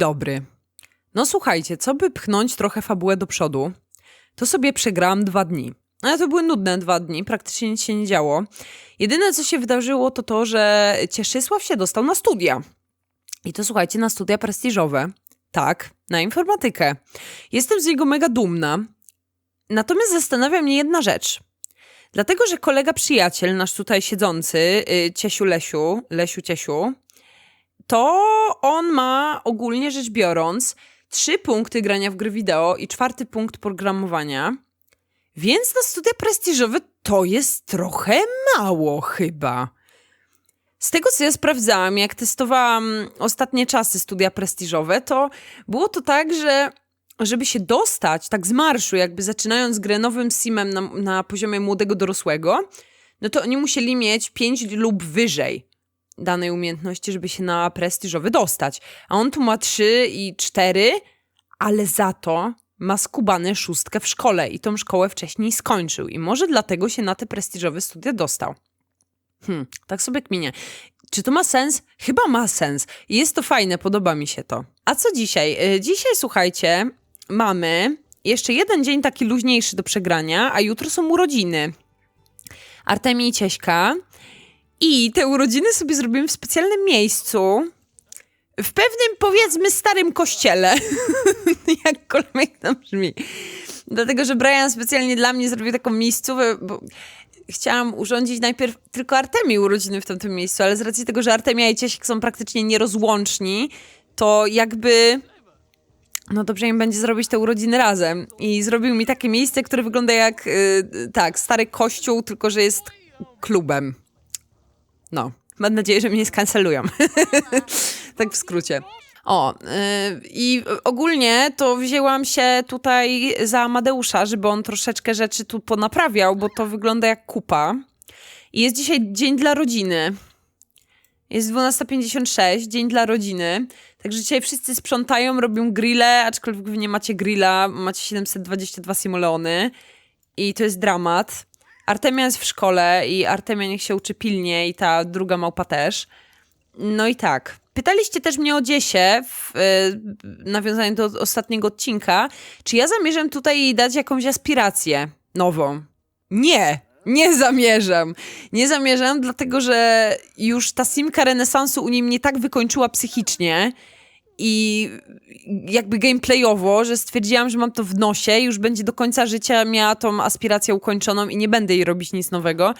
dobry. No słuchajcie, co by pchnąć trochę fabułę do przodu, to sobie przegrałam dwa dni. Ale to były nudne dwa dni, praktycznie nic się nie działo. Jedyne, co się wydarzyło, to to, że Cieszysław się dostał na studia. I to słuchajcie, na studia prestiżowe. Tak, na informatykę. Jestem z niego mega dumna. Natomiast zastanawia mnie jedna rzecz. Dlatego, że kolega przyjaciel, nasz tutaj siedzący, y, Ciesiu Lesiu, Lesiu Ciesiu, to on ma ogólnie rzecz biorąc trzy punkty grania w gry wideo i czwarty punkt programowania. Więc na studia prestiżowe to jest trochę mało chyba. Z tego, co ja sprawdzałam, jak testowałam ostatnie czasy studia prestiżowe, to było to tak, że żeby się dostać tak z marszu, jakby zaczynając grę nowym simem na, na poziomie młodego dorosłego, no to oni musieli mieć 5 lub wyżej danej umiejętności, żeby się na prestiżowy dostać. A on tu ma 3 i 4, ale za to ma skubane szóstkę w szkole i tą szkołę wcześniej skończył. I może dlatego się na te prestiżowe studia dostał. Hmm, tak sobie kminie. Czy to ma sens? Chyba ma sens. Jest to fajne, podoba mi się to. A co dzisiaj? Y, Dzisiaj, słuchajcie, mamy jeszcze jeden dzień taki luźniejszy do przegrania, a jutro są urodziny. Artemii i Cieśka. I te urodziny sobie zrobimy w specjalnym miejscu. W pewnym, powiedzmy, starym kościele. Jakkolwiek to brzmi. Dlatego, że Brian specjalnie dla mnie zrobił taką miejscówę, bo chciałam urządzić najpierw tylko Artemii urodziny w tamtym miejscu, ale z racji tego, że Artemia i Ciesiek są praktycznie nierozłączni, to jakby... No dobrze im będzie zrobić te urodziny razem. I zrobił mi takie miejsce, które wygląda jak, y, tak, stary kościół, tylko że jest klubem. No, mam nadzieję, że mnie skancelują. tak w skrócie. O, yy, i ogólnie to wzięłam się tutaj za Amadeusza, żeby on troszeczkę rzeczy tu ponaprawiał, bo to wygląda jak kupa. I jest dzisiaj dzień dla rodziny. Jest 12.56, dzień dla rodziny. Także dzisiaj wszyscy sprzątają, robią grille, aczkolwiek wy nie macie grilla, macie 722 simoleony i to jest dramat. Artemia jest w szkole i Artemia niech się uczy pilnie i ta druga małpa też. No i tak. Pytaliście też mnie o Dziesie w y, nawiązaniu do ostatniego odcinka, czy ja zamierzam tutaj dać jakąś aspirację nową. Nie, nie zamierzam. Nie zamierzam, dlatego że już ta simka renesansu u niej mnie tak wykończyła psychicznie i jakby gameplayowo, że stwierdziłam, że mam to w nosie już będzie do końca życia miała tą aspirację ukończoną i nie będę jej robić nic nowego.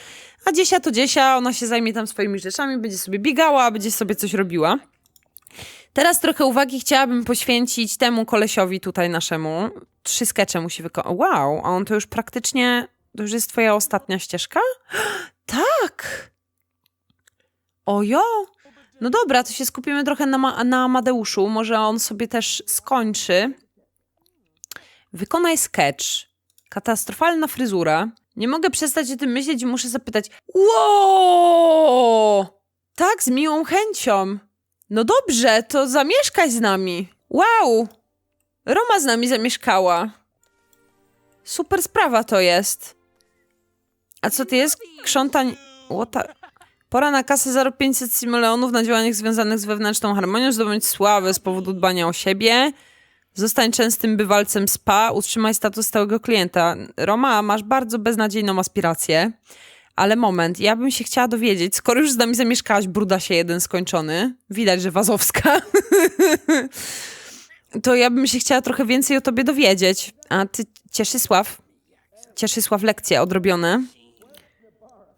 A Dziesia to Dziesia, ona się zajmie tam swoimi rzeczami, będzie sobie biegała, będzie sobie coś robiła. Teraz trochę uwagi chciałabym poświęcić temu kolesiowi tutaj naszemu. Trzy skecze musi wykonać. Wow, a on to już praktycznie, to już jest twoja ostatnia ścieżka? tak! Ojo! No dobra, to się skupimy trochę na, na Amadeuszu. Może on sobie też skończy. Wykonaj sketch. Katastrofalna fryzura. Nie mogę przestać o tym myśleć i muszę zapytać. Ło! Tak, z miłą chęcią. No dobrze, to zamieszkaj z nami. Wow! Roma z nami zamieszkała. Super sprawa to jest. A co to jest? Krzątań... Łota... Pora na kasę 0500 simoleonów na działaniach związanych z wewnętrzną harmonią, zdobądź sławę z powodu dbania o siebie. Zostań częstym bywalcem spa, utrzymaj status stałego klienta. Roma, masz bardzo beznadziejną aspirację. Ale moment, ja bym się chciała dowiedzieć, skoro już z nami zamieszkałaś, bruda się jeden skończony, widać, że Wazowska, to ja bym się chciała trochę więcej o tobie dowiedzieć. A ty, Cieszysław, Cieszysław, lekcje odrobione.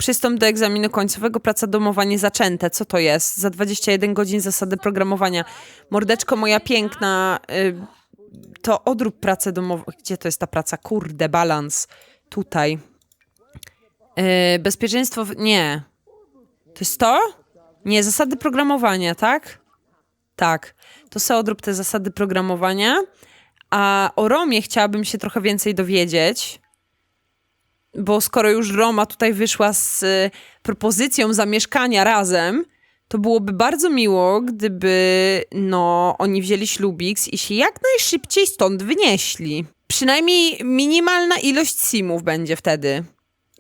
Przystąp do egzaminu końcowego, praca domowa niezaczęte. Co to jest? Za 21 godzin zasady programowania. Mordeczko moja piękna, y, to odrób pracę domową. Gdzie to jest ta praca? Kurde, balans. Tutaj. Y, bezpieczeństwo. W... Nie. To jest to? Nie, zasady programowania, tak? Tak. To se odrób te zasady programowania. A o Romie chciałabym się trochę więcej dowiedzieć bo skoro już Roma tutaj wyszła z y, propozycją zamieszkania razem, to byłoby bardzo miło, gdyby no, oni wzięli ślubix i się jak najszybciej stąd wynieśli. Przynajmniej minimalna ilość simów będzie wtedy.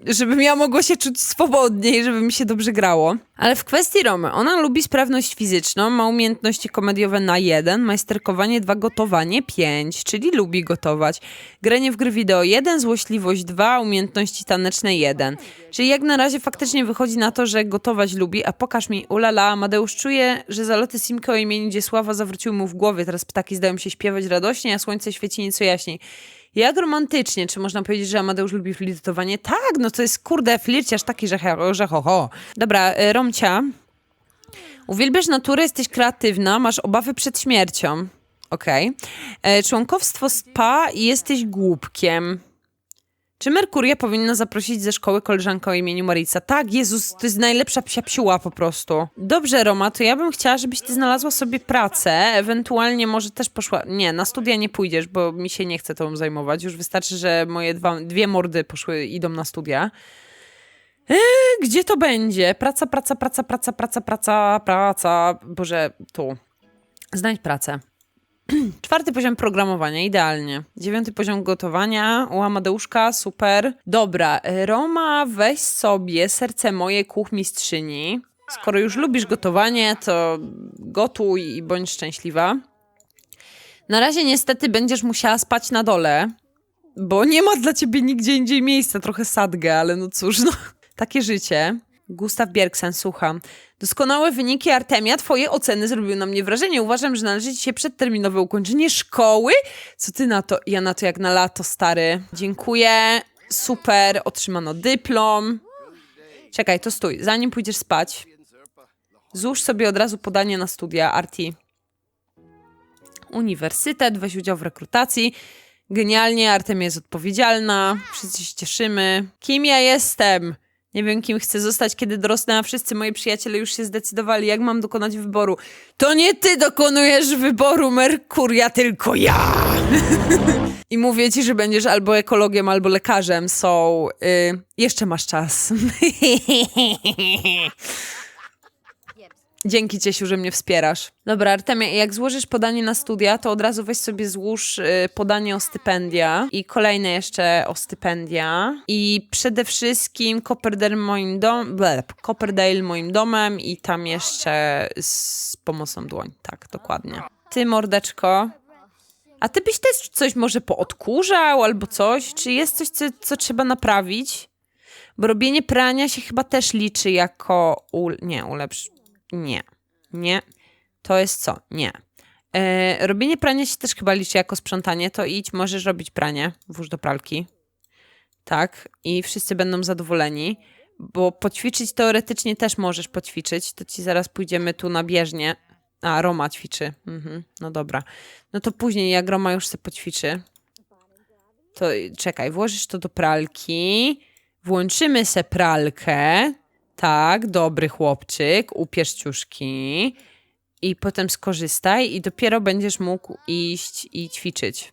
Żebym ja mogła się czuć swobodnie i żeby mi się dobrze grało. Ale w kwestii Romy, ona lubi sprawność fizyczną, ma umiejętności komediowe na jeden, majsterkowanie dwa, gotowanie pięć, czyli lubi gotować. Granie w gry wideo jeden, złośliwość dwa, umiejętności taneczne jeden. Czyli jak na razie faktycznie wychodzi na to, że gotować lubi, a pokaż mi, ulala, Amadeusz czuje, że zaloty Simki o imieniu Dziesława zawróciły mu w głowie, teraz ptaki zdają się śpiewać radośnie, a słońce świeci nieco jaśniej. Jak romantycznie, czy można powiedzieć, że Amadeusz lubi flirtowanie? Tak, no to jest kurde flirciarz taki, że, he, że ho, ho. Dobra, y, Romcia, uwielbiasz naturę, jesteś kreatywna, masz obawy przed śmiercią. Okej. E, Członkowstwo SPA i jesteś głupkiem. Czy Merkuria powinna zaprosić ze szkoły koleżankę o imieniu Marica? Tak, Jezus, to jest najlepsza psia psiła po prostu. Dobrze, Roma, to ja bym chciała, żebyś ty znalazła sobie pracę, ewentualnie może też poszła... Nie, na studia nie pójdziesz, bo mi się nie chce tobą zajmować. Już wystarczy, że moje dwa, dwie mordy poszły, idą na studia. Eee, gdzie to będzie? Praca, praca, praca, praca, praca, praca, praca. Boże, tu. Znajdź pracę. Czwarty poziom programowania, idealnie. Dziewiąty poziom gotowania, u Amadeuszka, super. Dobra, Roma, weź sobie serce moje kuchmistrzyni. Skoro już lubisz gotowanie, to gotuj i bądź szczęśliwa. Na razie niestety będziesz musiała spać na dole, bo nie ma dla ciebie nigdzie indziej miejsca. Trochę sadgę, ale no cóż, no. Takie życie. Gustaw Bjergsen, słucham. Doskonałe wyniki Artemia, twoje oceny zrobiły na mnie wrażenie. Uważam, że należy ci się przedterminowe ukończenie szkoły. Co ty na to? Ja na to jak na lato, stary. Dziękuję. Super, otrzymano dyplom. Czekaj, to stój. Zanim pójdziesz spać, złóż sobie od razu podanie na studia Arti. Uniwersytet, weź udział w rekrutacji. Genialnie, Artemia jest odpowiedzialna. Wszyscy się cieszymy. Kim ja jestem? Nie wiem, kim chcę zostać, kiedy dorosnę, a wszyscy moi przyjaciele już się zdecydowali, jak mam dokonać wyboru. To nie ty dokonujesz wyboru, Merkuria, tylko ja! I mówię ci, że będziesz albo ekologiem, albo lekarzem, so y, jeszcze masz czas. Dzięki Ciesiu, że mnie wspierasz. Dobra, Artemia, jak złożysz podanie na studia, to od razu weź sobie złóż y, podanie o stypendia i kolejne jeszcze o stypendia. I przede wszystkim Copperdale moim dom, ble, Copperdale moim domem i tam jeszcze z pomocą dłoń. Tak, dokładnie. Ty, mordeczko, a ty byś też coś może poodkurzał albo coś? Czy jest coś, co, co trzeba naprawić? Bo robienie prania się chyba też liczy jako... Nie, ulepsz... Nie. Nie. To jest co? Nie. E, robienie prania się też chyba liczy jako sprzątanie. To idź, możesz robić pranie. Włóż do pralki. Tak. I wszyscy będą zadowoleni. Bo poćwiczyć teoretycznie też możesz poćwiczyć. To ci zaraz pójdziemy tu na bieżnię. A, Roma ćwiczy. Mhm. No dobra. No to później, jak Roma już se poćwiczy, to czekaj, włożysz to do pralki, włączymy se pralkę, tak, dobry chłopczyk, upierz ciuszki i potem skorzystaj i dopiero będziesz mógł iść i ćwiczyć.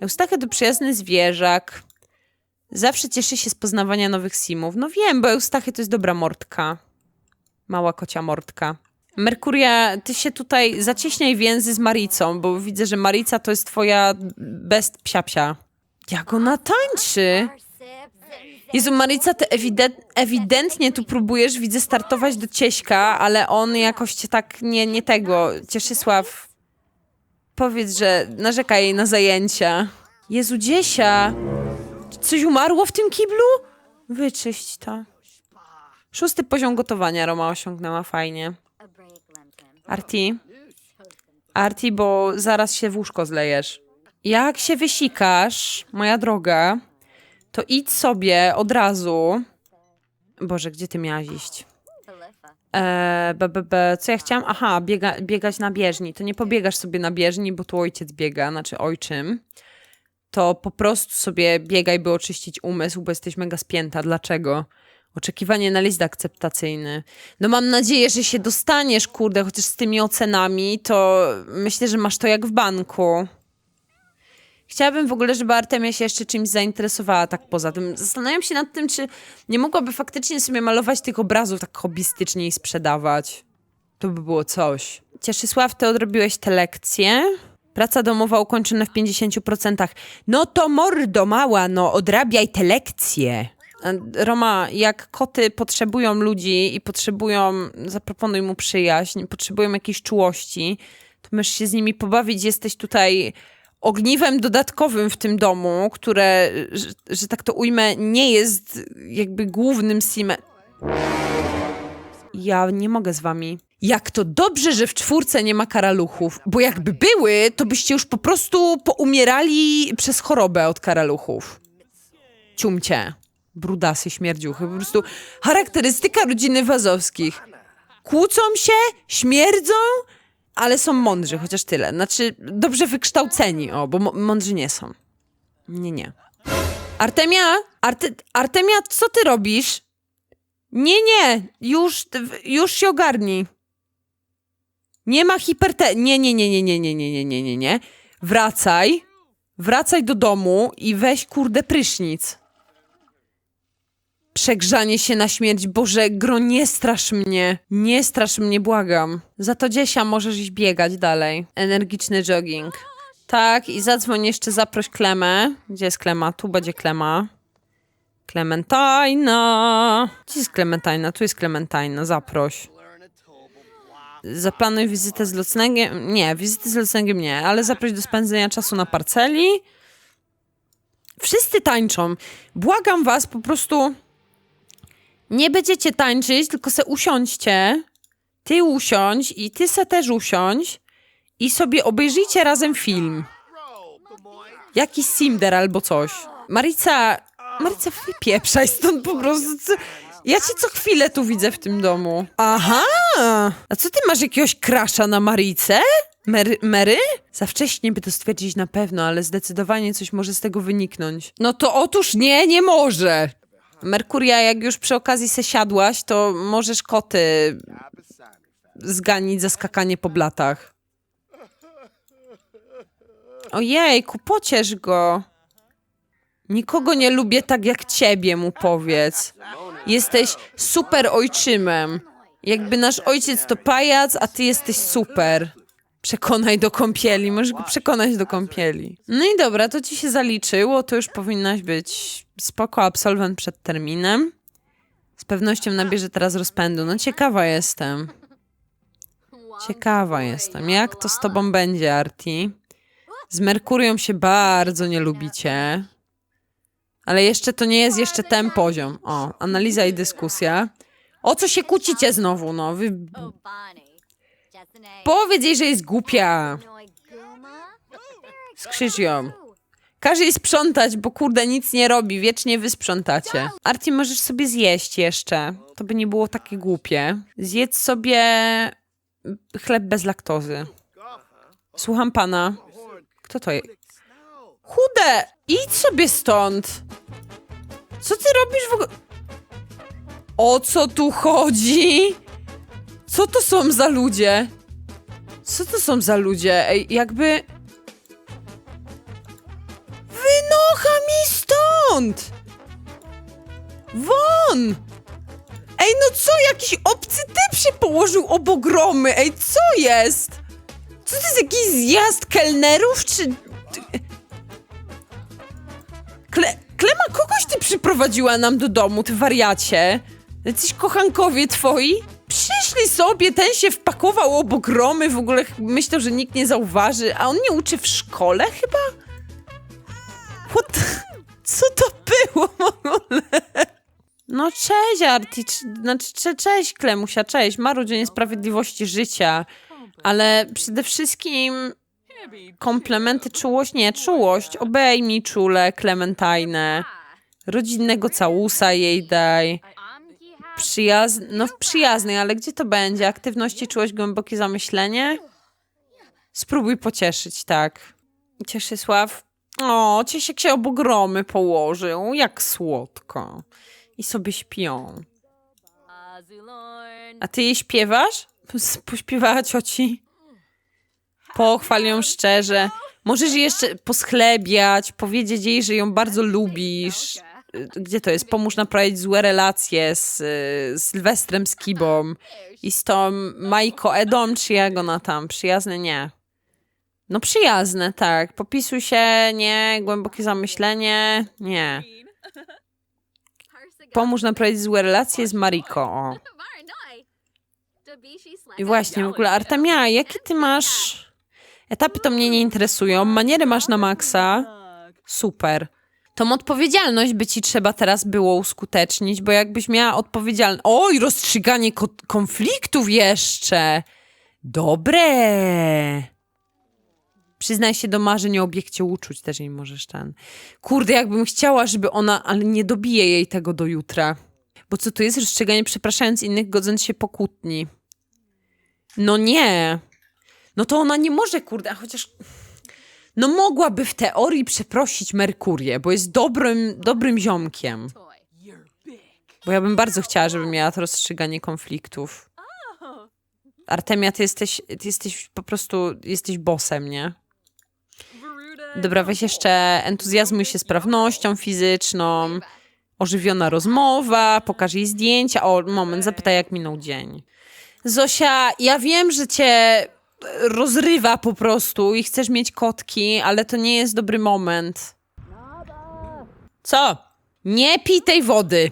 Eustachy to przyjazny zwierzak. Zawsze cieszy się z poznawania nowych simów. No wiem, bo Eustachy to jest dobra mordka. Mała kocia mordka. Merkuria, ty się tutaj zacieśniaj więzy z Maricą, bo widzę, że Marica to jest twoja best psiapsia. Jak ona tańczy? Jezu, Marica, ty ewident, ewidentnie tu próbujesz, widzę, startować do Cieśka, ale on jakoś cię tak nie, nie tego. Cieszysław, powiedz, że narzeka jej na zajęcia. Jezu, Dziesia, coś umarło w tym kiblu? Wyczyść to. Szósty poziom gotowania Roma osiągnęła fajnie. Arti? Arti, bo zaraz się w łóżko zlejesz. Jak się wysikasz, moja droga, to idź sobie od razu. Boże, gdzie ty miałaś iść? Eee, be, be, be. Co ja chciałam? Aha, biega, biegać na bieżni. To nie pobiegasz sobie na bieżni, bo tu ojciec biega, znaczy ojczym. To po prostu sobie biegaj, by oczyścić umysł, bo jesteś mega spięta. Dlaczego? Oczekiwanie na list akceptacyjny. No mam nadzieję, że się dostaniesz, kurde, chociaż z tymi ocenami, to myślę, że masz to jak w banku. Chciałabym w ogóle, żeby Artemia się jeszcze czymś zainteresowała tak poza tym. Zastanawiam się nad tym, czy nie mogłaby faktycznie sobie malować tych obrazów tak hobbystycznie i sprzedawać. To by było coś. Cieszysław, ty odrobiłeś te lekcje? Praca domowa ukończona w 50%. No to mordo mała, no odrabiaj te lekcje. E, Roma, jak koty potrzebują ludzi i potrzebują, zaproponuj mu przyjaźń, potrzebują jakiejś czułości, to możesz się z nimi pobawić. Jesteś tutaj ogniwem dodatkowym w tym domu, które, że, że tak to ujmę, nie jest jakby głównym simem. Ja nie mogę z wami. Jak to dobrze, że w czwórce nie ma karaluchów, bo jakby były, to byście już po prostu poumierali przez chorobę od karaluchów. Ciumcie. Brudasy, śmierdziuchy. Po prostu charakterystyka rodziny Wazowskich. Kłócą się, śmierdzą, ale są mądrzy, chociaż tyle. Znaczy, dobrze wykształceni, o, bo mądrzy nie są. Nie, nie. Artemia? Arte Artemia, co ty robisz? Nie, nie, już, już się ogarnij. Nie ma hiperte... Nie, nie, nie, nie, nie, nie, nie, nie, nie, nie, nie. Wracaj. Wracaj do domu i weź kurde prysznic. Przegrzanie się na śmierć. Boże, gro, nie strasz mnie. Nie strasz mnie, błagam. Za to Dziesia możesz iść biegać dalej. Energiczny jogging. Tak, i zadzwoń jeszcze, zaproś Klemę. Gdzie jest Klema? Tu będzie Klema. Klementajna. Gdzie jest Klementajna? Tu jest Klementajna, zaproś. Zaplanuj wizytę z Lucnegiem. Nie, wizyty z Lucnegiem nie, ale zaproś do spędzenia czasu na parceli. Wszyscy tańczą. Błagam was, po prostu nie będziecie tańczyć, tylko se usiądźcie. Ty usiądź i ty se też usiądź i sobie obejrzyjcie razem film. Jakiś Simder albo coś. Marica, Marica, wypieprzaj stąd po prostu. Ja cię co chwilę tu widzę w tym domu. Aha! A co ty masz jakiegoś krasza na Maricę? Mary, Mary? Za wcześnie by to stwierdzić na pewno, ale zdecydowanie coś może z tego wyniknąć. No to otóż nie, nie może. Merkuria, jak już przy okazji se siadłaś, to możesz koty zganić za skakanie po blatach. Ojejku, pociesz go. Nikogo nie lubię tak jak ciebie, mu powiedz. Jesteś super ojczymem. Jakby nasz ojciec to pajac, a ty jesteś super. Przekonaj do kąpieli, możesz go przekonać do kąpieli. No i dobra, to ci się zaliczyło, to już powinnaś być spoko absolwent przed terminem. Z pewnością nabierze teraz rozpędu. No ciekawa jestem. Ciekawa jestem. Jak to z tobą będzie, Arti? Z Merkurią się bardzo nie lubicie. Ale jeszcze to nie jest jeszcze ten poziom. O, analiza i dyskusja. O co się kłócicie znowu, no? Wy... Powiedz jej, że jest głupia. Skrzyż ją. Każ jej sprzątać, bo kurde nic nie robi, wiecznie wy sprzątacie. Arti, możesz sobie zjeść jeszcze. To by nie było takie głupie. Zjedz sobie chleb bez laktozy. Słucham pana. Kto to jest? Chude! Idź sobie stąd! Co ty robisz w ogóle? O co tu chodzi? Co to są za ludzie? Co to są za ludzie? Ej, jakby... Wynocha mi stąd! Won! Ej, no co? Jakiś obcy typ się położył obok Romy. Ej, co jest? Co to jest jakiś zjazd kelnerów, czy... Kle... Klema, kogoś ty przyprowadziła nam do domu, ty wariacie? Jacyś kochankowie twoi? Przyszli sobie, ten się wpakował obok Romy, w ogóle myślał, że nikt nie zauważy, a on nie uczy w szkole chyba? What? Co to było w? No cześć Arti, znaczy cze- cześć Klemusia, cześć, Maru Dzień Sprawiedliwości Życia, ale przede wszystkim komplementy czułość, nie, czułość, obejmij czule, klementajne, rodzinnego całusa jej daj, przyjazn, no w przyjaznej, ale gdzie to będzie? Aktywności, czułość, głębokie zamyślenie? Spróbuj pocieszyć, tak. Cieszysław, o, Ciesiek się obok Romy położył, jak słodko. I sobie śpią. A ty jej śpiewasz? Pośpiewała cioci. Pochwal ją szczerze. Możesz jeszcze poschlebiać, powiedzieć jej, że ją bardzo lubisz. Gdzie to jest? Pomóż naprawić złe relacje z y, Sylwestrem Skibą i z tą Majko Edą, czy jak ona tam? Przyjazne? Nie. No przyjazne, tak. Popisuj się, nie. Głębokie zamyślenie, nie. pomóż naprawić złe relacje z Mariko. O. I właśnie, w ogóle Artemia, jakie ty masz... Etapy to mnie nie interesują, maniery masz na maksa. Super. Tą odpowiedzialność by ci trzeba teraz było uskutecznić, bo jakbyś miała odpowiedzialność... Oj, rozstrzyganie ko- konfliktów jeszcze! Dobre! Przyznaj się do marzeń o obiekcie uczuć, też jej możesz ten. Kurde, jakbym chciała, żeby ona, ale nie dobije jej tego do jutra. Bo co to jest rozstrzyganie przepraszając innych, godząc się po kłótni? No nie. No to ona nie może, kurde, a chociaż... No mogłaby w teorii przeprosić Merkurię, bo jest dobrym, dobrym ziomkiem. Bo ja bym bardzo chciała, żeby miała to rozstrzyganie konfliktów. Artemia, ty jesteś, ty jesteś po prostu, jesteś bossem, nie? Dobra, weź jeszcze entuzjazmuj się sprawnością fizyczną, ożywiona rozmowa, pokaż jej zdjęcia. O, moment, zapytaj, jak minął dzień. Zosia, ja wiem, że cię rozrywa po prostu i chcesz mieć kotki, ale to nie jest dobry moment. Co? Nie pij tej wody.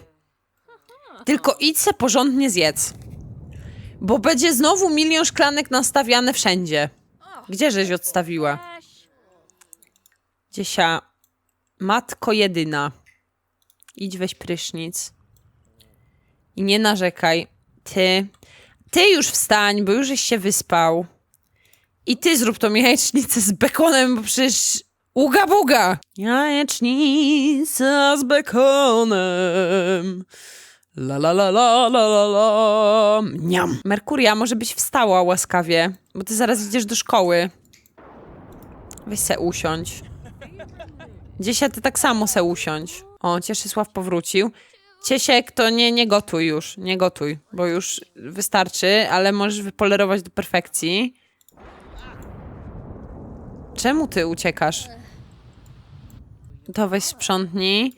Tylko idź se porządnie zjedz. Bo będzie znowu milion szklanek nastawiane wszędzie. Gdzie żeś odstawiła? Dziesia, matko jedyna. Idź weź prysznic. I nie narzekaj. Ty, ty już wstań, bo już się wyspał. I ty zrób tą jajecznicę z bekonem, bo przecież uga buga. Jajecznica z bekonem. La la la la la la la. Niam. Merkuria, może byś wstała łaskawie, bo ty zaraz idziesz do szkoły. Weź se usiądź. Dziesia, ty tak samo se usiądź. O, Cieszysław powrócił. Ciesiek, to nie, nie gotuj już, nie gotuj, bo już wystarczy, ale możesz wypolerować do perfekcji. Czemu ty uciekasz? To weź sprzątnij.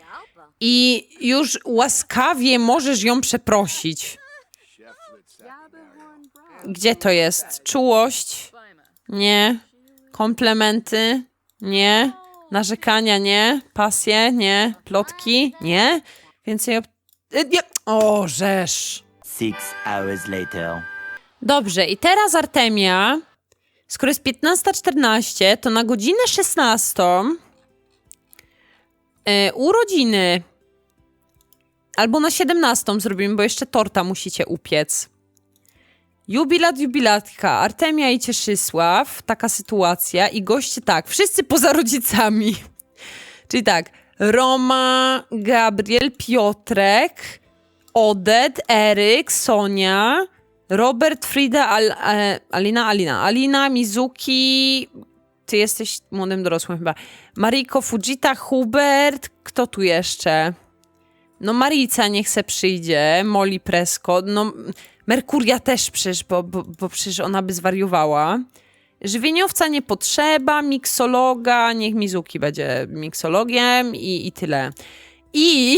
I już łaskawie możesz ją przeprosić. Gdzie to jest? Czułość? Nie. Komplementy? Nie. Narzekania? Nie. Pasje? Nie. Plotki? Nie. Więcej op... Y, nie. O, żeż. Six hours later. Dobrze, i teraz Artemia, skoro jest 15.14, to na godzinę 16 e, urodziny albo na 17 zrobimy, bo jeszcze torta musicie upiec. Jubilat, jubilatka, Artemia i Cieszysław, taka sytuacja i goście tak, wszyscy poza rodzicami. Czyli tak, Roma, Gabriel, Piotrek, Odet, Eryk, Sonia, Robert, Frida, Al, e, Alina, Alina, Alina, Mizuki, ty jesteś młodym dorosłym chyba, Mariko, Fujita, Hubert, kto tu jeszcze? No Marica niech se przyjdzie, Molly Prescott, no Merkuria też przecież, bo, bo, bo przecież ona by zwariowała. Żywieniowca nie potrzeba, miksologa, niech Mizuki będzie miksologiem i, i tyle. I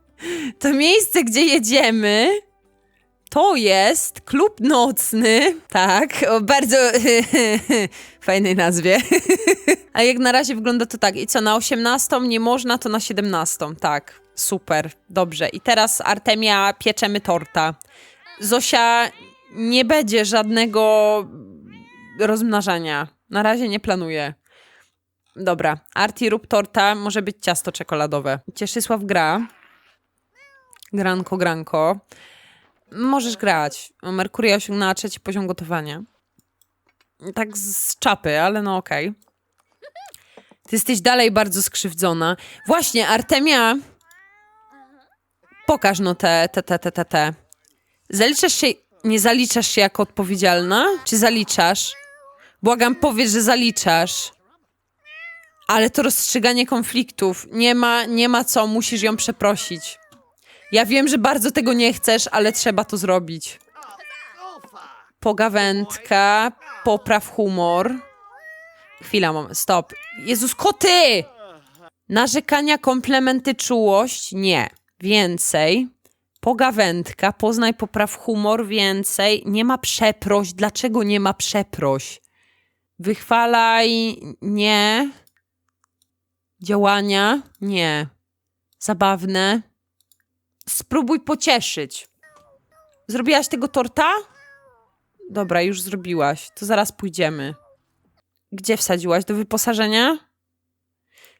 to miejsce, gdzie jedziemy, to jest klub nocny, tak, o bardzo fajnej nazwie. A jak na razie wygląda to tak, i co, na 18 nie można, to na 17, tak, super, dobrze. I teraz Artemia, pieczemy torta. Zosia, nie będzie żadnego rozmnażania. Na razie nie planuję. Dobra, Arti rób torta, może być ciasto czekoladowe. Cieszysław gra. Granko, granko. Możesz grać. Merkuria osiągnęła trzeci poziom gotowania. Tak z czapy, ale no okej. Ty jesteś dalej bardzo skrzywdzona. Właśnie, Artemia. Pokaż no te, te, te, te, te, te. Zaliczasz się, nie zaliczasz się jako odpowiedzialna? Czy zaliczasz? Błagam, powiedz, że zaliczasz. Ale to rozstrzyganie konfliktów. Nie ma, nie ma co, musisz ją przeprosić. Ja wiem, że bardzo tego nie chcesz, ale trzeba to zrobić. Pogawędka, popraw humor. Chwila, moment, stop. Jezus, koty! Narzekania, komplementy, czułość? Nie. Więcej. Pogawędka, poznaj, popraw humor, więcej. Nie ma przeproś. Dlaczego nie ma przeproś? Wychwalaj, nie. Działania, nie. Zabawne, spróbuj pocieszyć. Zrobiłaś tego torta? Dobra, już zrobiłaś. To zaraz pójdziemy. Gdzie wsadziłaś? Do wyposażenia?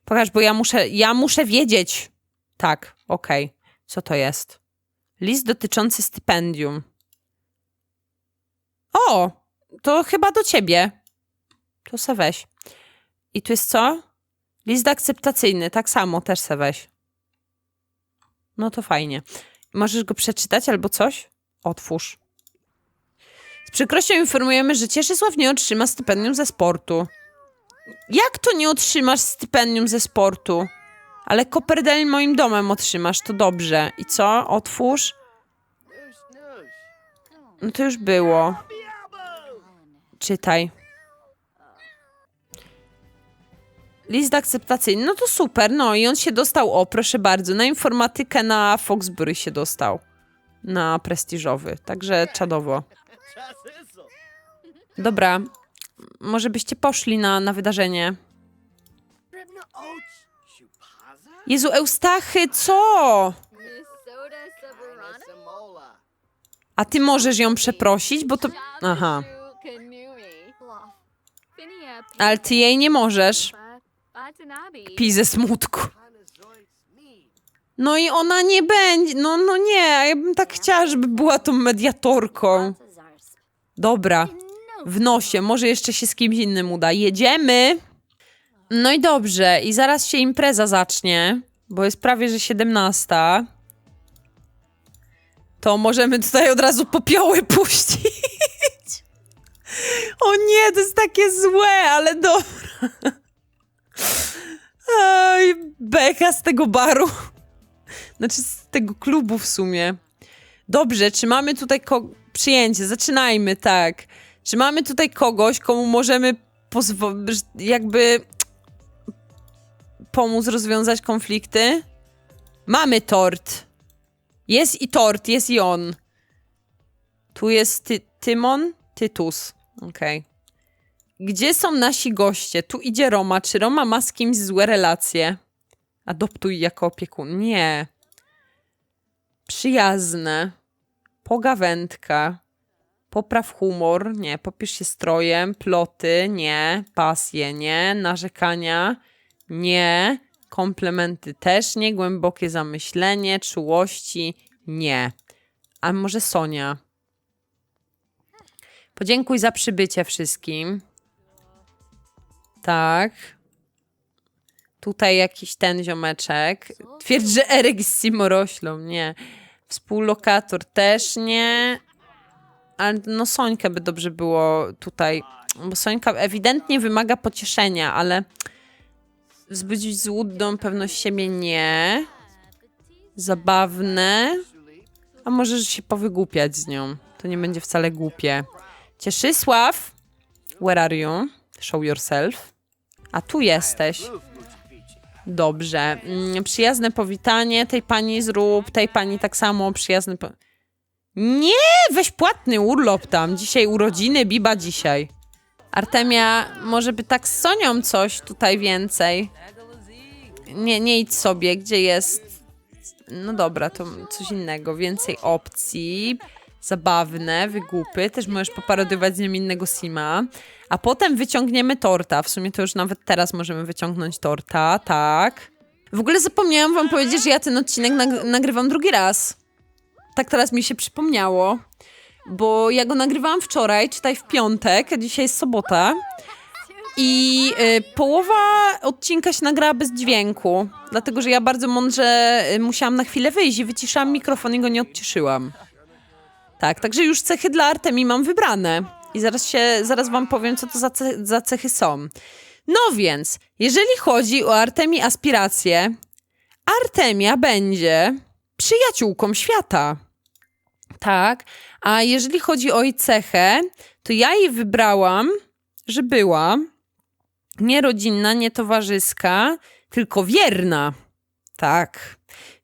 Pokaż, bo ja muszę, ja muszę wiedzieć. Tak, okej. Co to jest? List dotyczący stypendium. O, to chyba do ciebie. To se weź. I tu jest co? List akceptacyjny, tak samo, też se weź. No to fajnie. Możesz go przeczytać albo coś? Otwórz. Z przykrością informujemy, że Cieszysław nie otrzyma stypendium ze sportu. Jak to nie otrzymasz stypendium ze sportu? Ale Copperdale moim domem otrzymasz, to dobrze. I co? Otwórz. No to już było. Czytaj. List akceptacyjny. No to super. No i on się dostał, o proszę bardzo, na informatykę na Foxbury się dostał. Na prestiżowy. Także czadowo. Dobra. Może byście poszli na, na wydarzenie. Jezu, Eustachy, co? A ty możesz ją przeprosić, bo to... Aha. Ale ty jej nie możesz. Pij ze smutku. No i ona nie będzie. No, no nie, ja bym tak chciała, żeby była tą mediatorką. Dobra, w nosie, może jeszcze się z kimś innym uda. Jedziemy. No i dobrze, i zaraz się impreza zacznie, bo jest prawie, że 17. To możemy tutaj od razu popioły puścić. O nie, to jest takie złe, ale dobra. Oj, beka z tego baru. Znaczy z tego klubu w sumie. Dobrze, czy mamy tutaj przyjęcie? Zaczynajmy, tak. Czy mamy tutaj kogoś, komu możemy jakby pomóc rozwiązać konflikty? Mamy tort. Jest i tort, jest i on. Tu jest ty Tymon, Tytus. Okej. Gdzie są nasi goście? Tu idzie Roma. Czy Roma ma z kimś złe relacje? Adoptuj jako opiekun. Nie. Przyjazne. Pogawędka. Popraw humor. Nie. Popisz się strojem. Ploty. Nie. Pasje. Nie. Narzekania. Nie. Komplementy też nie. Głębokie zamyślenie. Czułości. Nie. A może Sonia? Podziękuj za przybycie wszystkim. Tak. Tutaj jakiś ten ziomeczek. Twierdź, że Eryk z Simoroślą. Nie. Współlokator też nie. Ale no Sońkę by dobrze było tutaj. Bo Sońka ewidentnie wymaga pocieszenia, ale wzbudzić złudną pewność siebie nie. Zabawne. A możesz się powygłupiać z nią. To nie będzie wcale głupie. Cieszysław, where are you? Show yourself. A tu jesteś. Dobrze. Mm, przyjazne powitanie. Tej pani zrób, tej pani tak samo przyjazne. Po... Nie, weź płatny urlop tam. Dzisiaj urodziny, Biba dzisiaj. Artemia, może by tak z Sonią coś tutaj więcej. Nie, nie idź sobie, gdzie jest. No dobra, to coś innego. Więcej opcji. Zabawne, wygłupy. Też możesz poparodiować z nią innego Sima. A potem wyciągniemy torta. W sumie to już nawet teraz możemy wyciągnąć torta, tak. W ogóle zapomniałam wam powiedzieć, że ja ten odcinek nag- nagrywam drugi raz. Tak teraz mi się przypomniało. Bo ja go nagrywałam wczoraj, czytaj w piątek, a dzisiaj jest sobota. I y, połowa odcinka się nagrała bez dźwięku, dlatego że ja bardzo mądrze y, musiałam na chwilę wyjść i wyciszałam mikrofon i go nie odciszyłam. Tak, także już cechy dla Artemii mam wybrane. I zaraz się, zaraz wam powiem, co to za, ce- za cechy są. No więc, jeżeli chodzi o Artemii aspiracje, Artemia będzie przyjaciółką świata. Tak, a jeżeli chodzi o jej cechę, to ja jej wybrałam, że była nie rodzinna, nie towarzyska, tylko wierna. Tak.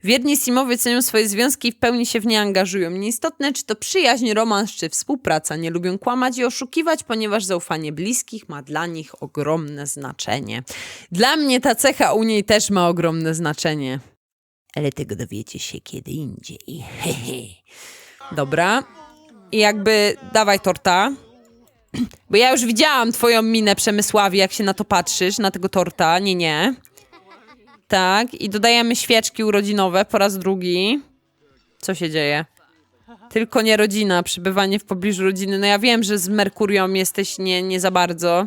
Wierni Simowie cenią swoje związki i w pełni się w nie angażują. Nieistotne, czy to przyjaźń, romans, czy współpraca. Nie lubią kłamać i oszukiwać, ponieważ zaufanie bliskich ma dla nich ogromne znaczenie. Dla mnie ta cecha u niej też ma ogromne znaczenie. Ale tego dowiecie się kiedy indziej. Dobra. I jakby dawaj torta. Bo ja już widziałam twoją minę Przemysławie, jak się na to patrzysz, na tego torta. Nie, nie. Tak. I dodajemy świeczki urodzinowe po raz drugi. Co się dzieje? Tylko nie rodzina, przebywanie w pobliżu rodziny. No ja wiem, że z Merkurią jesteś nie, nie za bardzo.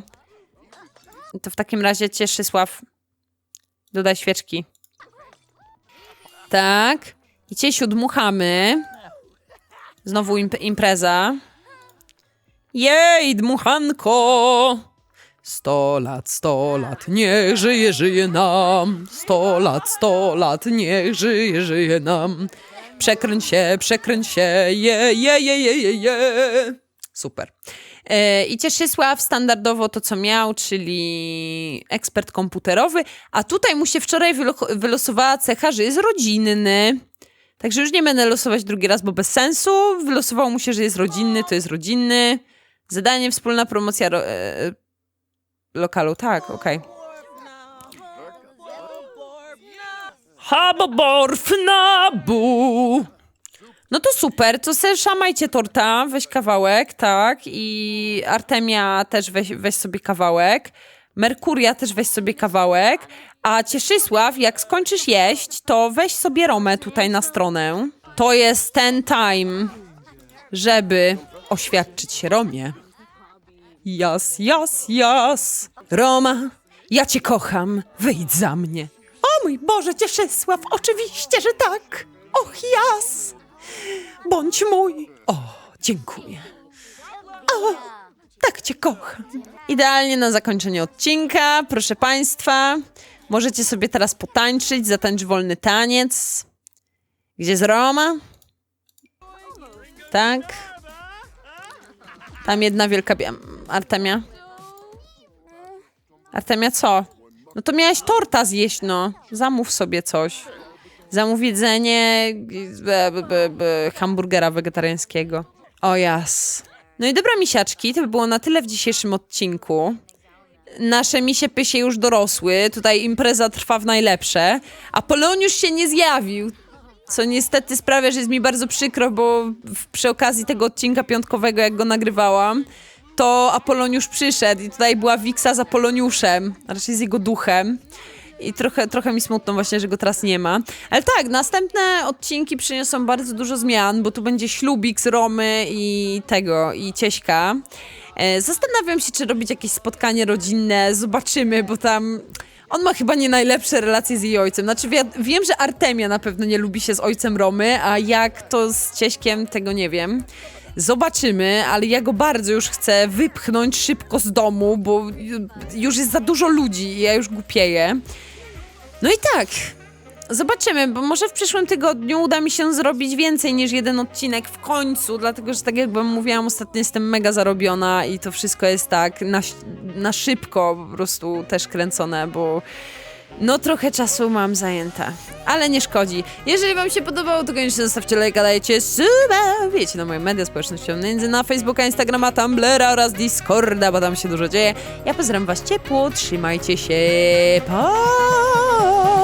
To w takim razie Cieszysław, dodaj świeczki. Tak. I Ciesiu dmuchamy. Znowu imp- impreza. Jej, dmuchanko! Sto lat, sto lat, niech żyje, żyje nam. Sto lat, sto lat, niech żyje, żyje nam. Przekręć się, przekręć się, je, je, je, je, je, je. Super. E, I Cieszysław standardowo to, co miał, czyli ekspert komputerowy, a tutaj mu się wczoraj wylo- wylosowała cecha, że jest rodzinny. Także już nie będę losować drugi raz, bo bez sensu. Wylosowało mu się, że jest rodzinny, to jest rodzinny. Zadanie wspólna promocja ro- e, lokalu, tak, okej. Haboborf na bu. No to super, to se szamajcie torta, weź kawałek, tak, i Artemia też weź, weź sobie kawałek, Merkuria też weź sobie kawałek, a Cieszysław, jak skończysz jeść, to weź sobie Romę tutaj na stronę. To jest ten time, żeby oświadczyć się Romie. Jas, jas, jas. Roma, ja cię kocham, wyjdź za mnie. O mój Boże, Cieszysław, oczywiście, że tak. Och, jas. Bądź mój. O, dziękuję. O, tak cię kocham. Idealnie na zakończenie odcinka, proszę Państwa. Możecie sobie teraz potańczyć, zatańcz wolny taniec. Gdzie jest Roma? Tak. Tam jedna wielka. Artemia? Artemia co? No to miałaś torta zjeść, no. Zamów sobie coś. Zamów jedzenie b, b, b, b, hamburgera wegetariańskiego. O jas. No i dobra, misiaczki, to by było na tyle w dzisiejszym odcinku. Nasze misie pysie już dorosły, tutaj impreza trwa w najlepsze, a Poloniusz się nie zjawił. Co niestety sprawia, że jest mi bardzo przykro, bo przy okazji tego odcinka piątkowego, jak go nagrywałam, to Apoloniusz przyszedł i tutaj była Wiksa z Apoloniuszem, raczej z jego duchem. I trochę, trochę mi smutno właśnie, że go teraz nie ma. Ale tak, następne odcinki przyniosą bardzo dużo zmian, bo tu będzie ślubik z Romy i tego, i Cieśka. E, Zastanawiam się, czy robić jakieś spotkanie rodzinne, zobaczymy, bo tam... On ma chyba nie najlepsze relacje z jej ojcem. Znaczy, wi- wiem, że Artemia na pewno nie lubi się z ojcem Romy, a jak to z Cieśkiem, tego nie wiem. Zobaczymy, ale ja go bardzo już chcę wypchnąć szybko z domu, bo ju- już jest za dużo ludzi i ja już głupieję. No i tak, zobaczymy, bo może w przyszłym tygodniu uda mi się zrobić więcej niż jeden odcinek w końcu, dlatego że tak jak wam mówiłam, ostatnio jestem mega zarobiona i to wszystko jest tak na, na szybko po prostu też kręcone, bo no trochę czasu mam zajęte, ale nie szkodzi. Jeżeli wam się podobało, to koniecznie zostawcie lajka, dajcie suba, wiecie, na moje media społecznościowe, między na Facebooka, Instagrama, Tumblera oraz Discorda, bo tam się dużo dzieje. Ja pozdrawiam was ciepło, trzymajcie się, pa!